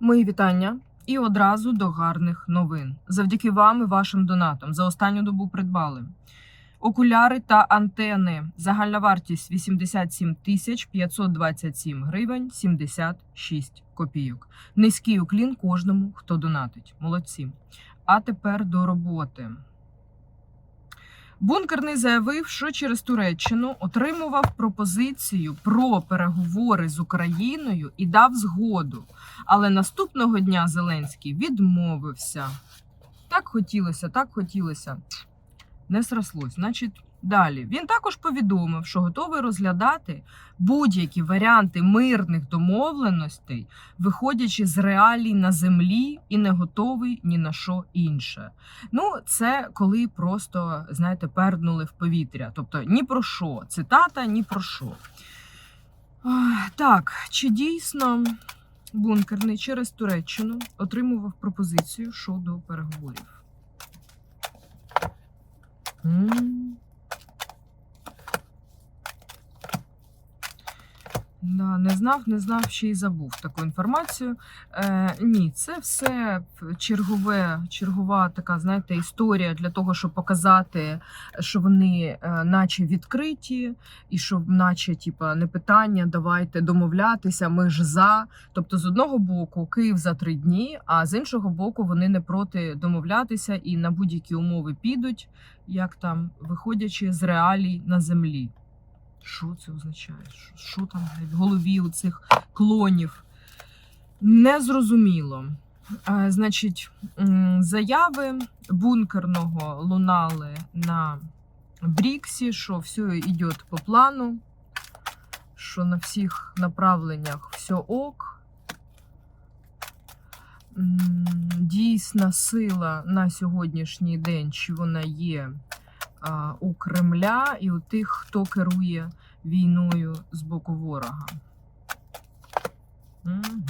Мої вітання і одразу до гарних новин. Завдяки вам і вашим донатам за останню добу придбали окуляри та антени. Загальна вартість 87 тисяч 527 гривень 76 копійок. Низький уклін кожному, хто донатить. Молодці. А тепер до роботи. Бункерний заявив, що через Туреччину отримував пропозицію про переговори з Україною і дав згоду. Але наступного дня Зеленський відмовився. Так хотілося, так хотілося. Не срослось. Значить, далі. Він також повідомив, що готовий розглядати будь-які варіанти мирних домовленостей, виходячи з реалій на землі, і не готовий ні на що інше. Ну, це коли просто, знаєте, перднули в повітря. Тобто ні про що. Цитата, ні про що. Так, чи дійсно бункерний через Туреччину отримував пропозицію щодо переговорів? Да, не знав, не знав, ще й забув таку інформацію. Е, ні, це все чергове, чергова така, знаєте, історія для того, щоб показати, що вони е, наче відкриті, і що, наче, типа, не питання, давайте домовлятися, ми ж за. Тобто, з одного боку, Київ за три дні, а з іншого боку, вони не проти домовлятися і на будь-які умови підуть, як там, виходячи з реалій на землі. Що це означає? Що, там в голові у цих клонів? Незрозуміло. Значить, заяви бункерного лунали на Бріксі, що все йде по плану, що на всіх направленнях все ок. Дійсна сила на сьогоднішній день, чи вона є у Кремля і у тих, хто керує війною з боку ворога. Мгм.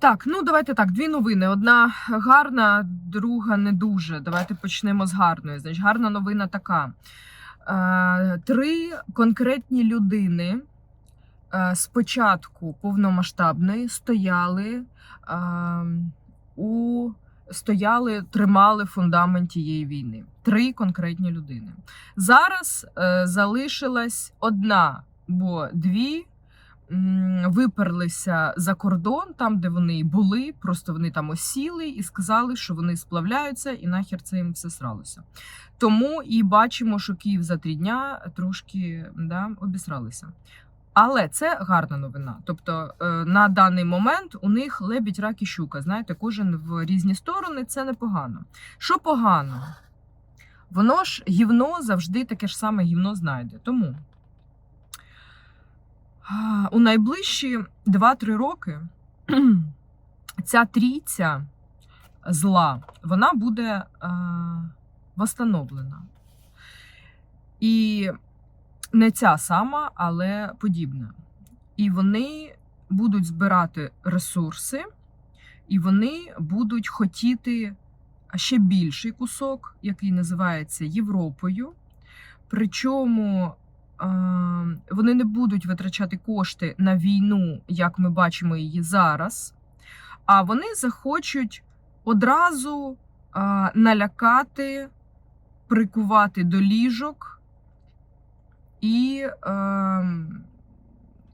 Так, ну давайте так. Дві новини. Одна гарна, друга не дуже. Давайте почнемо з гарної. Значить, гарна новина така: Е, три конкретні людини е, спочатку повномасштабної стояли е, у стояли, тримали фундамент тієї війни. Три конкретні людини. Зараз е, залишилась одна, бо дві виперлися за кордон, там, де вони були, просто вони там осіли і сказали, що вони сплавляються, і нахер це їм все сралося. Тому і бачимо, що Київ за три дня трошки да, обісралися. Але це гарна новина. Тобто е, на даний момент у них лебідь, рак і щука. Знаєте, кожен в різні сторони це непогано. Що погано? Воно ж гівно завжди таке ж саме гівно знайде. Тому у найближчі 2-3 роки ця трійця зла вона буде а, восстановлена. І не ця сама, але подібна. І вони будуть збирати ресурси, і вони будуть хотіти ще більший кусок, який називається Європою. Причому е, вони не будуть витрачати кошти на війну, як ми бачимо її зараз, а вони захочуть одразу е, налякати, прикувати до ліжок і е,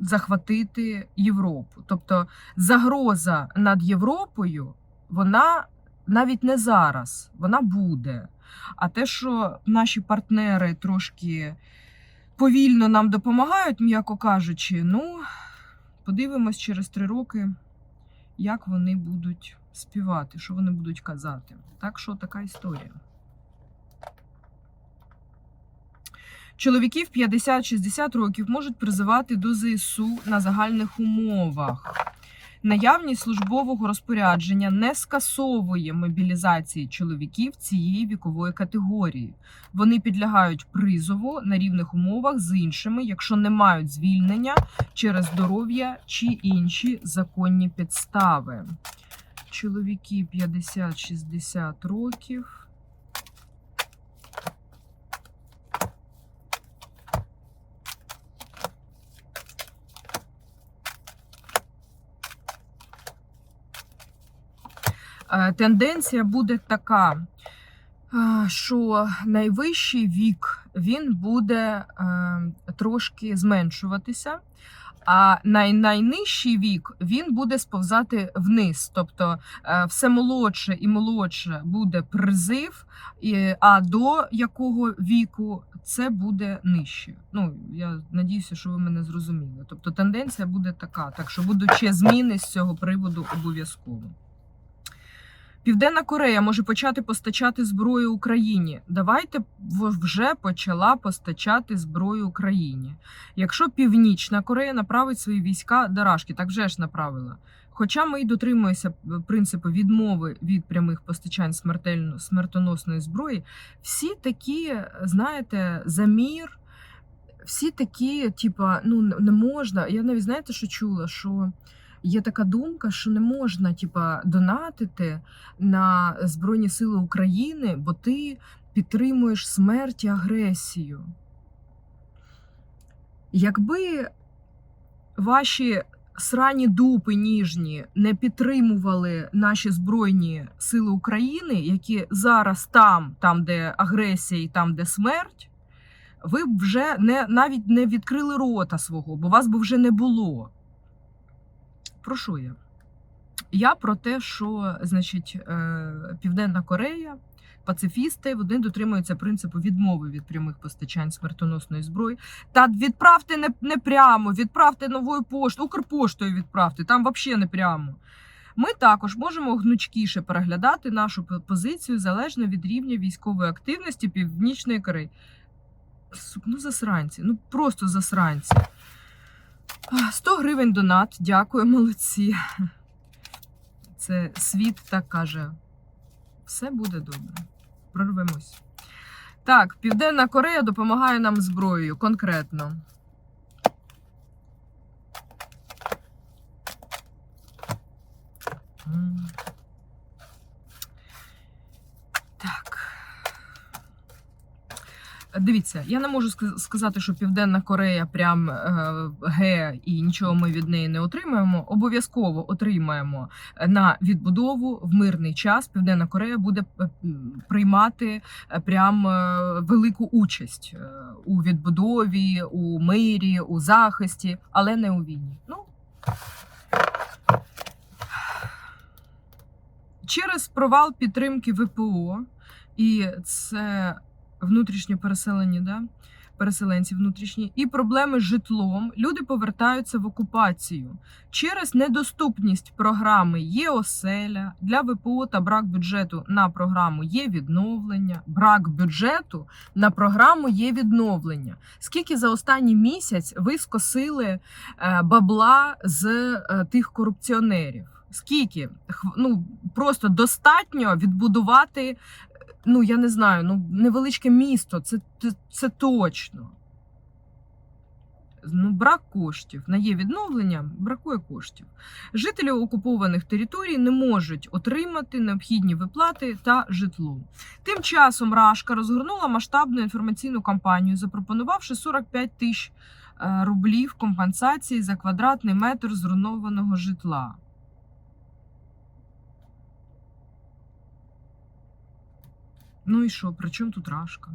захватити Європу. Тобто загроза над Європою, вона навіть не зараз, вона буде. А те, що наші партнери трошки повільно нам допомагають, м'яко кажучи, ну, подивимось через три роки, як вони будуть співати, що вони будуть казати. Так що така історія. Чоловіків 50-60 років можуть призивати до ЗСУ на загальних умовах. Наявність службового розпорядження не скасовує мобілізації чоловіків цієї вікової категорії. Вони підлягають призову на рівних умовах з іншими, якщо не мають звільнення через здоров'я чи інші законні підстави. Чоловіки 50-60 років. Тенденція буде така, е, що найвищий вік він буде е, трошки зменшуватися, а най найнижчий вік він буде сповзати вниз. Тобто е, все молодше і молодше буде призив, а до якого віку це буде нижче. Ну я надіюся, що ви мене зрозуміли. Тобто тенденція буде така, так що будуть ще зміни з цього приводу обов'язково. Південна Корея може почати постачати зброю Україні. Давайте вже почала постачати зброю Україні. Якщо Північна Корея направить свої війська до Рашки, так вже ж направила. Хоча ми й дотримуємося принципу відмови від прямих постачань смертельно смертоносної зброї, всі такі, знаєте, замір, всі такі, типа, ну не можна. Я навіть знаєте, що чула, що є така думка, що не можна, типа, донатити на Збройні Сили України, бо ти підтримуєш смерть і агресію. Якби ваші срані дупи ніжні не підтримували наші Збройні Сили України, які зараз там, там, де агресія і там, де смерть, ви б вже не, навіть не відкрили рота свого, бо вас би вже не було. Про що я? Я про те, що значить е, Південна Корея, пацифісти, вони дотримуються принципу відмови від прямих постачань смертоносної зброї. Та відправте не, не прямо, відправте новою поштою, Укрпоштою відправте, там взагалі не прямо. Ми також можемо гнучкіше переглядати нашу позицію залежно від рівня військової активності Північної Кореї. Ну засранці, ну просто засранці. А, 100 гривень донат, дякую, молодці. Це світ так каже. Все буде добре. Прорвемось. Так, Південна Корея допомагає нам зброєю конкретно. Дивіться, я не можу сказати, що Південна Корея прям е, ге і нічого ми від неї не отримаємо. Обов'язково отримаємо на відбудову в мирний час. Південна Корея буде е, приймати е, прям е, велику участь е, у відбудові, у мирі, у захисті, але не у війні. Ну через провал підтримки ВПО, і це внутрішньо переселені, да? переселенці внутрішні, і проблеми з житлом. Люди повертаються в окупацію через недоступність програми є оселя для ВПО та брак бюджету на програму є відновлення. Брак бюджету на програму є відновлення. Скільки за останній місяць ви скосили е, бабла з е, тих корупціонерів? Скільки? Ну просто достатньо відбудувати ну я не знаю, ну невеличке місто, це, це, це точно. Ну, брак коштів. На є відновлення, бракує коштів. Жителі окупованих територій не можуть отримати необхідні виплати та житло. Тим часом Рашка розгорнула масштабну інформаційну кампанію, запропонувавши 45 тисяч е, рублів компенсації за квадратний метр зруйнованого житла. Ну і що, при чому тут рашка?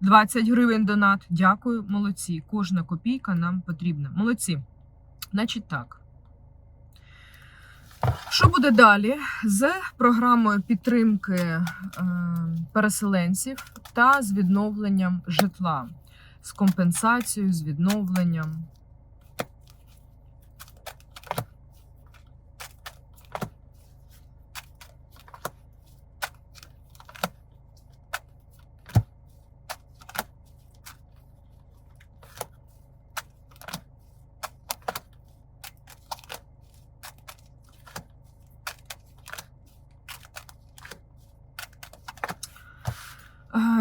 20 гривень донат. Дякую, молодці. Кожна копійка нам потрібна. Молодці. Значить так. Що буде далі з програмою підтримки е, переселенців та з відновленням житла, з компенсацією, з відновленням?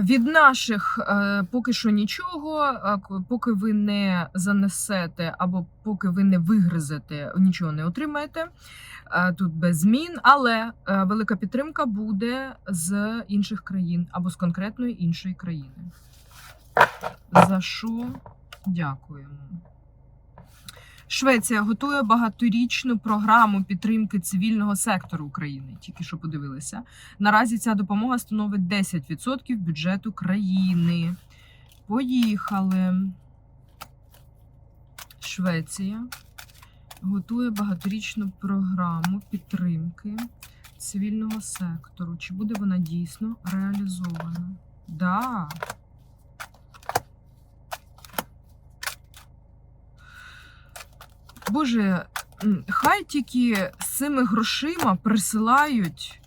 Від наших е, поки що нічого, поки ви не занесете або поки ви не вигризете, нічого не отримаєте. Е, Тут без змін, але е, велика підтримка буде з інших країн або з конкретної іншої країни. За що дякуємо. Швеція готує багаторічну програму підтримки цивільного сектору України. Тільки що подивилися. Наразі ця допомога становить 10% бюджету країни. Поїхали. Швеція готує багаторічну програму підтримки цивільного сектору. Чи буде вона дійсно реалізована? Да. Боже, хай тільки з цими грошима присилають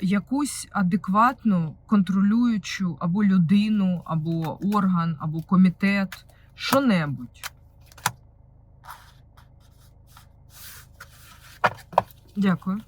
якусь адекватну контролюючу або людину, або орган, або комітет, що-небудь. Дякую.